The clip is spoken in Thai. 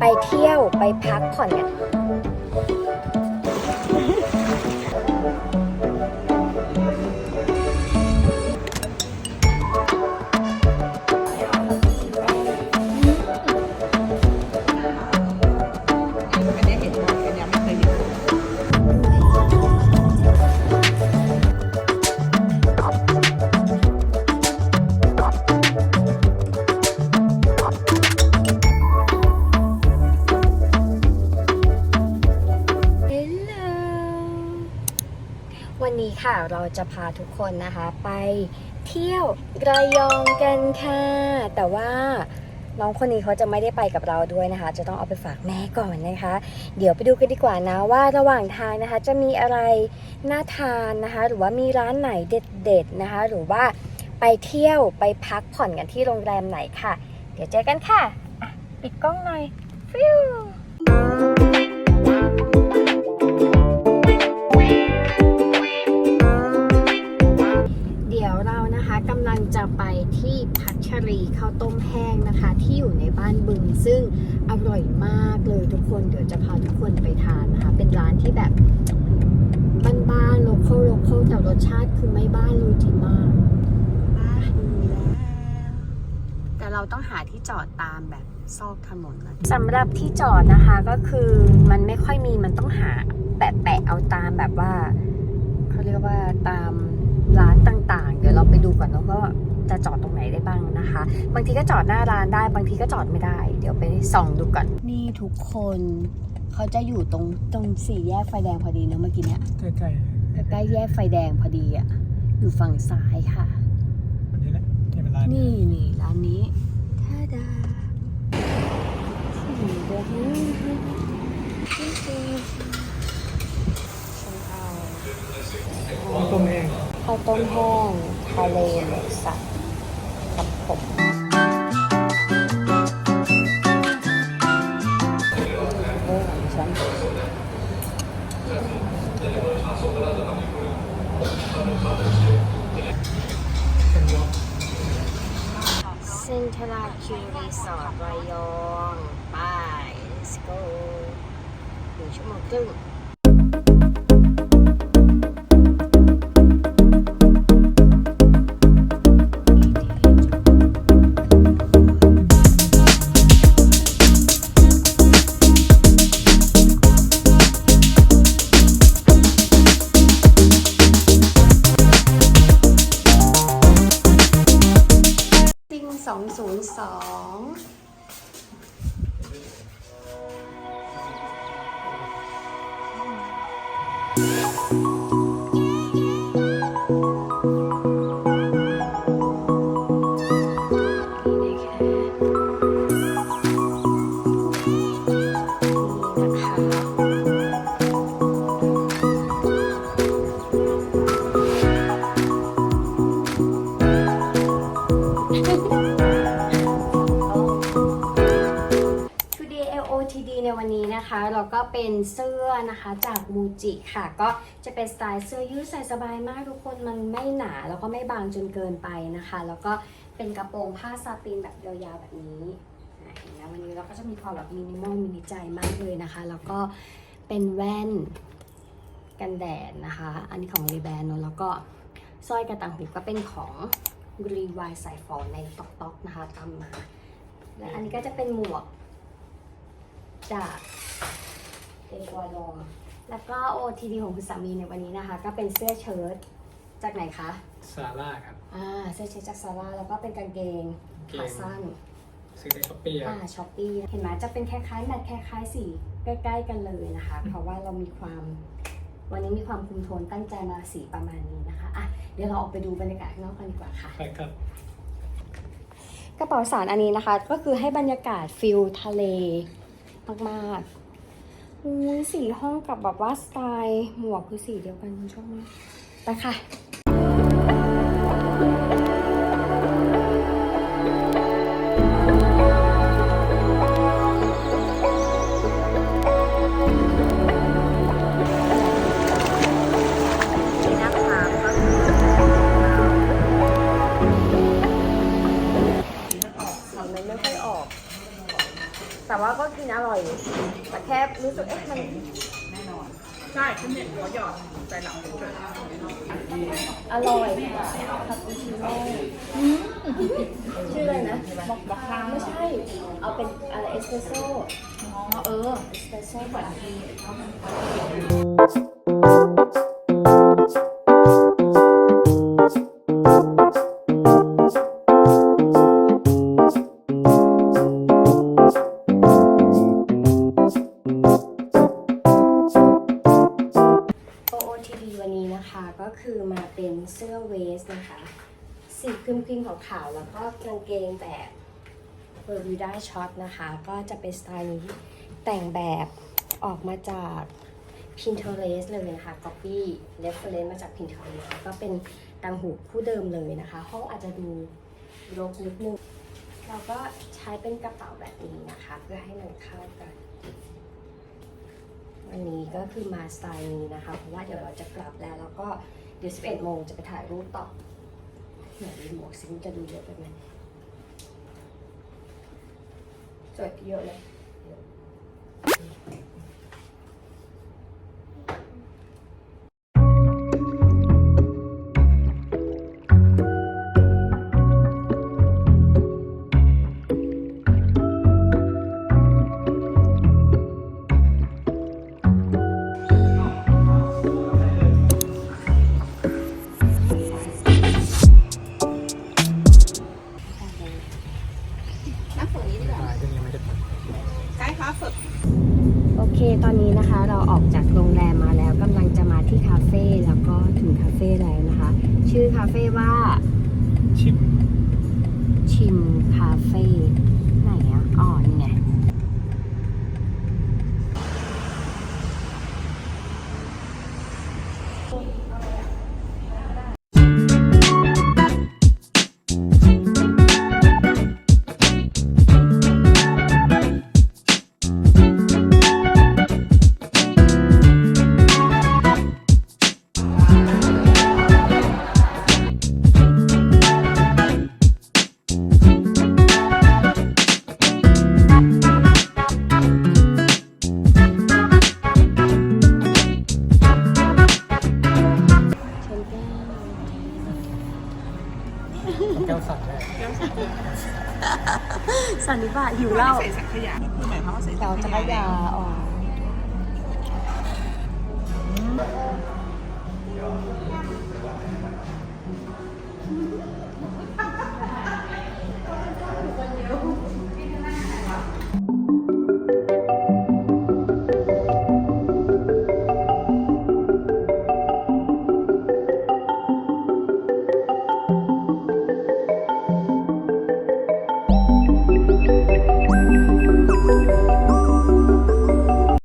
ไปเที่ยวไปพักผ่อนกัน นี้ค่ะเราจะพาทุกคนนะคะไปเที่ยวระยองกันค่ะ แต่ว่าน้องคนนี้เขาจะไม่ได้ไปกับเราด้วยนะคะ จะต้องเอาไปฝากแม่ก่อนนะคะ เดี๋ยวไปดูกันดีกว่านะว่าระหว่างทางนะคะ จะมีอะไรน่าทานนะคะ หรือว่ามีร้านไหนเด็ดๆนะคะ หรือว่าไปเที่ยวไปพักผ่อนกันที่โรงแรมไหนค่ะ เดี๋ยวเจอกันค่ะอะปิดกล้องหน่อยฟิว แต่รสชาติคือไม่บ้านเลยดีมากบ้านมีแล้วแต่เราต้องหาที่จอดตามแบบซอกถนนนะสำหรับที่จอดนะคะก็คือมันไม่ค่อยมีมันต้องหาแปะๆเอาตามแบบว่าเขาเรียกว่าตามร้านต่างๆ เดี๋ยวเราไปดูก่อนนะว่าจะจอดตรงไหนได้บ้างนะคะ บางทีก็จอดหน้าร้านได้ บางทีก็จอดไม่ได้ เดี๋ยวไปส่องดูก่อนนี่ทุกคน เขาจะอยู่ตรงตรงสี่แยกไฟแดงพอดีนะเมื่อกี้เนี้ยใกล้ๆ ใกล้ๆแยกไฟแดงพอดีอะ อยู่ฝั่งซ้ายค่ะ วันนี้แหละที่เป็นร้านนี่นี่ร้านนี้ท่าดาสีแดงจริงๆฉันเอาข้าวต้มเองข้าวต้มแห้งทะเลหมูสับกับ เซ็นทรัลคิวรีสอร์ทระยอง ไป let's go หนึ่งชั่วโมงครึ่ง ศู เป็นเสื้อนะคะจากมูจิค่ะ ก็จะเป็นสไตล์เสื้อยืดใส่สบายมากทุกคนมันไม่หนาแล้วก็ไม่บางจนเกินไปนะคะ แล้วก็เป็นกระโปรงผ้าซาตินแบบยาวๆแบบนี้อะวันนี้เราก็จะมีความแบบมินิมอลมินิใจมากเลยนะคะ แล้วก็เป็นแว่นกันแดดนะคะ อันนี้ของรีแบนเนอะแล้วก็สร้อยกระต่างหูก็เป็นของรีวายสายฟอในต็อกต็อกนะคะตามมา และอันนี้ก็จะเป็นหมวกจาก เอกวาดอร์แล้วก็ OTD ของคุณสามีในวันนี้นะคะ ก็เป็นเสื้อเชิ้ตจากไหนคะ ซาร่าครับ อ่า เสื้อเชิ้ตจากซาร่าแล้วก็เป็นกางเกงเกงขาสั้น ซื้อในช้อปปี้คอ่ารับช้อปปี้เห็นไหมจะเป็นคล้ายๆแมทคล้ายๆสีใกล้ๆกันเลยนะคะ เพราะว่าเรามีความวันนี้มีความคุมโทนตั้งใจมาสีประมาณนี้นะคะอะเดี๋ยวเราออกไปดูบรรยากาศข้างนอกกันดีกว่าค่ะใช่ครับ กระเป๋าสารอันนี้นะคะ ก็คือให้บรรยากาศฟิลทะเลมากๆ อุ้ยสีห้องกับแบบว่าสไตล์หมวกคือสีเดียวกันชอบมากไปค่ะ กแต่ว่าก็กินอร่อย แต่แค่รู้สึกเอ๊ะมันแน่นอนใช่ฉันเห็นเขาหยอดใส่หลังเฉยอร่อยคาปูชิโน่ชื่ออะไรนะบอกบอกทางไม่ใช่ เอาเป็นอะไรเอสเปรสโซ่ๆอ๋อเออเอสเปรสโซ่ก่อน OOTD ครีมครีมขาวๆแล้วก็กางเกงแบบเบอร์ u ิด้าช็อตนะคะ ก็จะเป็นสไตล์นี้แต่งแบบออกมาจาก Pinterest เลยนะคะ copy reference มาจาก Pinterest แล้วก็เป็นตังหูคู่เดิมเลยนะคะ ห้องอาจจะดูรกนิดนึงเราก็ใช้เป็นกระเป๋าแบบนี้นะคะ เพื่อให้มันเข้ากันวันนี้ก็คือมาสไตล์นี้นะคะ เพราะว่าเดี๋ยวเราจะกลับแล้ว แล้วก็เดี๋ยว 11 โมงจะไปถ่ายรูปต่อ ไหนดูหมวกซิมนจะดูเยอะไปไหมสวยเยอะเลย ครับสด โอเค ตอนนี้นะคะเราออกจากโรงแรมมาแล้วกำลังจะมาที่คาเฟ่แล้วก็ถึงคาเฟ่แล้วนะคะ ชื่อคาเฟ่ว่าชิม ชิมคาเฟ่ไหนอะอ๋อนี่ไง หิวเหล้าใส่สังขยาคือหมายความว่าใส่เราจะกยาอ๋อ